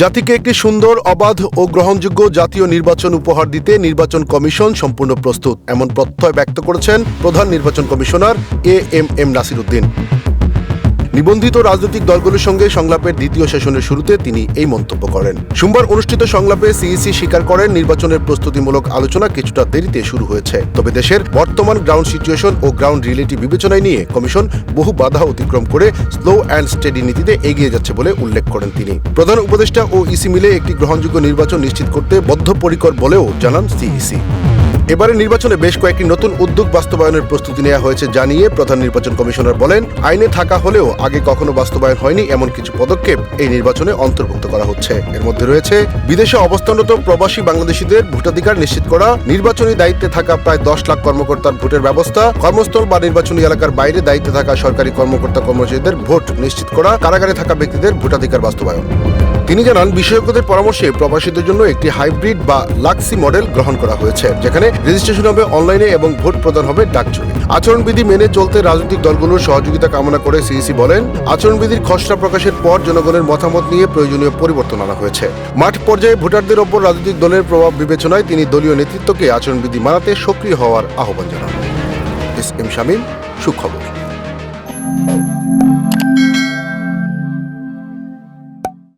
জাতিকে একটি সুন্দর, অবাধ ও গ্রহণযোগ্য জাতীয় নির্বাচন উপহার দিতে নির্বাচন কমিশন সম্পূর্ণ প্রস্তুত, এমন প্রত্যয় ব্যক্ত করেছেন প্রধান নির্বাচন commissioner A M M Nasir Uddin. নিবন্ধিত রাজনৈতিক দলগুলোর সঙ্গে সংলাপের দ্বিতীয় সেশনের শুরুতে তিনি এই মন্তব্য করেন। সোমবার অনুষ্ঠিত সংলাপে সিইসি স্বীকার করেন, নির্বাচনের প্রস্তুতিমূলক আলোচনা কিছুটা দেরিতে শুরু হয়েছে। তবে দেশের বর্তমান গ্রাউন্ড সিচুয়েশন ও গ্রাউন্ড রিয়েলিটি বিবেচনায় নিয়ে কমিশন বহু বাধা অতিক্রম করে স্লো অ্যান্ড স্টেডি নীতিতে এগিয়ে যাচ্ছে বলে উল্লেখ করেন তিনি। প্রধান উপদেষ্টা ও ইসি মিলে একটি গ্রহণযোগ্য নির্বাচন নিশ্চিত করতে বদ্ধপরিকর বলেও জানান সিইসি। এবারে নির্বাচনে বেশ কয়েকটি নতুন উদ্যোগ বাস্তবায়নের প্রস্তুতি নেওয়া হয়েছে জানিয়ে প্রধান নির্বাচন কমিশনার বলেন, আইনে থাকা হলেও আগে কখনো বাস্তবায়ন হয়নি এমন কিছু পদক্ষেপ এই নির্বাচনে অন্তর্ভুক্ত করা হচ্ছে। এর মধ্যে রয়েছে, বিদেশে অবস্থানরত প্রবাসী বাংলাদেশিদের ভোটাধিকার নিশ্চিত করা, নির্বাচনী দায়িত্বে থাকা প্রায় দশ লাখ কর্মকর্তার ভোটের ব্যবস্থা, কর্মস্থল বা নির্বাচনী এলাকার বাইরে দায়িত্বে থাকা সরকারি কর্মকর্তা কর্মচারীদের ভোট নিশ্চিত করা, কারাগারে থাকা ব্যক্তিদের ভোটাধিকার বাস্তবায়ন। তিনি জানান, বিশেষজ্ঞদের পরামর্শে প্রবাসীদের জন্য একটি হাইব্রিড বা লাক্সি মডেল গ্রহণ করা হয়েছে, যেখানে রেজিস্ট্রেশন হবে অনলাইনে এবং ভোট প্রদান হবে ডাকযোগে। আচরণবিধি মেনে চলতে রাজনৈতিক দলগুলোর সহযোগিতা কামনা করে সিইসি বলেন, আচরণবিধির খসড়া প্রকাশের পর জনগণের মতামত নিয়ে প্রয়োজনীয় পরিবর্তন আনা হয়েছে। মাঠ পর্যায়ে ভোটারদের ওপর রাজনৈতিক দলের প্রভাব বিবেচনায় তিনি দলীয় নেতৃত্বকে আচরণবিধি মানাতে সক্রিয় হওয়ার আহ্বান জানান। এস এম শামীম, সুখবর।